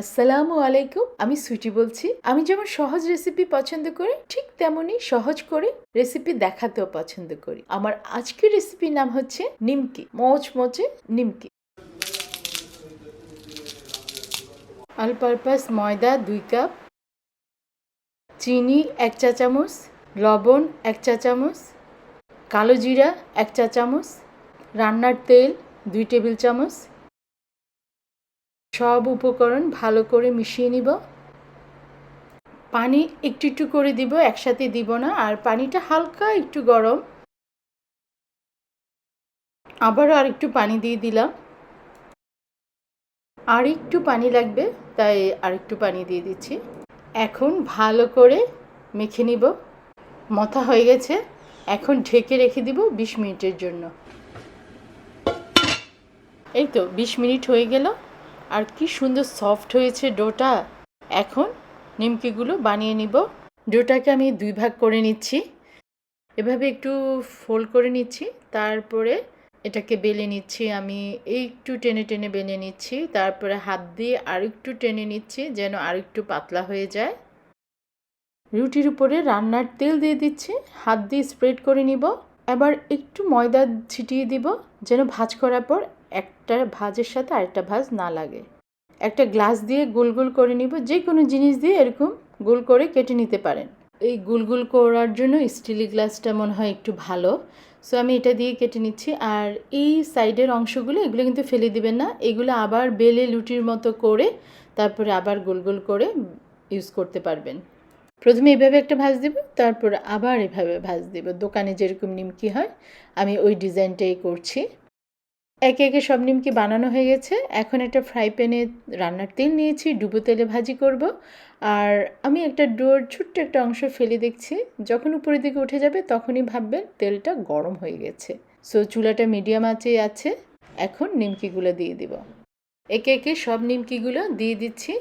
আসসালামু আলাইকুম, আমি সুইটি বলছি। আমি যেমন সহজ রেসিপি পছন্দ করি, ঠিক তেমনই সহজ করে রেসিপি দেখাতেও পছন্দ করি। আমার আজকের রেসিপির নাম হচ্ছে নিমকি মচমচে নিমকি। অল পারপাস ময়দা দুই কাপ, চিনি এক চা চামচ, লবণ এক চা চামচ, কালো জিরা এক চা চামচ, রান্নার তেল দুই টেবিল চামচ সব উপকরণ ভালো করে মিশিয়ে নিব। পানি একটু একটু করে দিব, একসাথে দিব না, আর পানিটা হালকা একটু গরম। আবারও আর একটু পানি দিয়ে দিলাম। আর একটু পানি লাগবে, তাই আর একটু পানি দিয়ে দিচ্ছি। এখন ভালো করে মেখে নিব। মথা হয়ে গেছে। এখন ঢেকে রেখে দিব বিশ মিনিটের জন্য। এই তো, বিশ মিনিট হয়ে গেল। আর কি সুন্দর সফট হয়েছে ডোটা। এখন নিমকিগুলো বানিয়ে নিব। ডোটাকে আমি দুই ভাগ করে নিচ্ছি। এভাবে একটু ফোল্ড করে নিচ্ছি। তারপরে এটাকে বেলে নিচ্ছি আমি। একটু টেনে টেনে বেলে নিচ্ছি। তারপরে হাত দিয়ে আরেকটু টেনে নিচ্ছি যেন আরেকটু পাতলা হয়ে যায়। রুটির উপরে রান্নার তেল দিয়ে দিচ্ছি। হাত দিয়ে স্প্রেড করে নিব। এবার একটু ময়দা ছিটিয়ে দিব, যেন ভাজ করার পর একটা ভাজের সাথে আরেকটা ভাজ না লাগে। একটা গ্লাস দিয়ে গোল গোল করে নিব যে কোনো জিনিস দিয়ে এরকম গোল করে কেটে নিতে পারেন। এই গোল গোল করার জন্য স্টিলের গ্লাসটা মনে হয় একটু ভালো। সো আমি এটা দিয়ে কেটে নিচ্ছি। আর এই সাইডের অংশগুলো, এগুলো কিন্তু ফেলে দিবেন না। এগুলো আবার বেলে লুটির মতো করে তারপরে আবার গোল গোল করে ইউজ করতে পারবেন। প্রথমে এভাবে একটা ভাজ দেব, তারপর আবার এভাবে ভাজ দেব। দোকানে যেরকম নিমকি হয়, আমি ওই ডিজাইনটাই করছি। একে একে সব নিমকি বানানো হয়ে গেছে। এখন একটা ফ্রাই প্যানে রান্নার তেল নিয়েছি, ডুবো তেলে ভাজি করব। আর আমি একটা ডোর, ছোট্ট একটা অংশ ফেলে দেখছি। যখন উপরের দিকে উঠে যাবে, তখনই ভাববেন তেলটা গরম হয়ে গেছে। সো চুলাটা মিডিয়াম আঁচে আছে। এখন নিমকিগুলো দিয়ে দিব। একে একে সব নিমকিগুলো দিয়ে দিচ্ছি।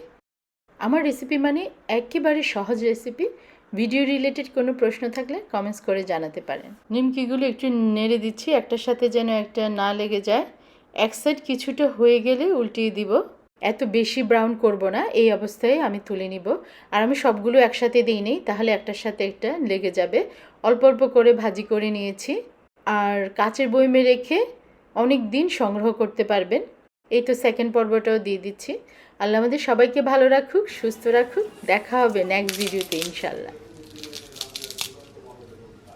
আমার রেসিপি মানে একেবারে সহজ রেসিপি ভিডিও রিলেটেড কোনো প্রশ্ন থাকলে কমেন্টস করে জানাতে পারেন। নিমকিগুলো একটু নেড়ে দিচ্ছি, একটার সাথে যেন একটা না লেগে যায়। এক সাইড কিছুটা হয়ে গেলে উল্টিয়ে দিব। এত বেশি ব্রাউন করব না, এই অবস্থায় আমি তুলে নিব। আর আমি সবগুলো একসাথে দিই নেই, তাহলে একটার সাথে একটা লেগে যাবে। অল্প অল্প করে ভাজি করে নিয়েছি। আর কাচের বইমে রেখে অনেক দিন সংগ্রহ করতে পারবেন। এই তো সেকেন্ড পর্বটাও দিয়ে দিচ্ছি। আল্লাহ আমাদের সবাইকে ভালো রাখুক, সুস্থ রাখুক। দেখা হবে নেক্সট ভিডিওতে ইনশাল্লাহ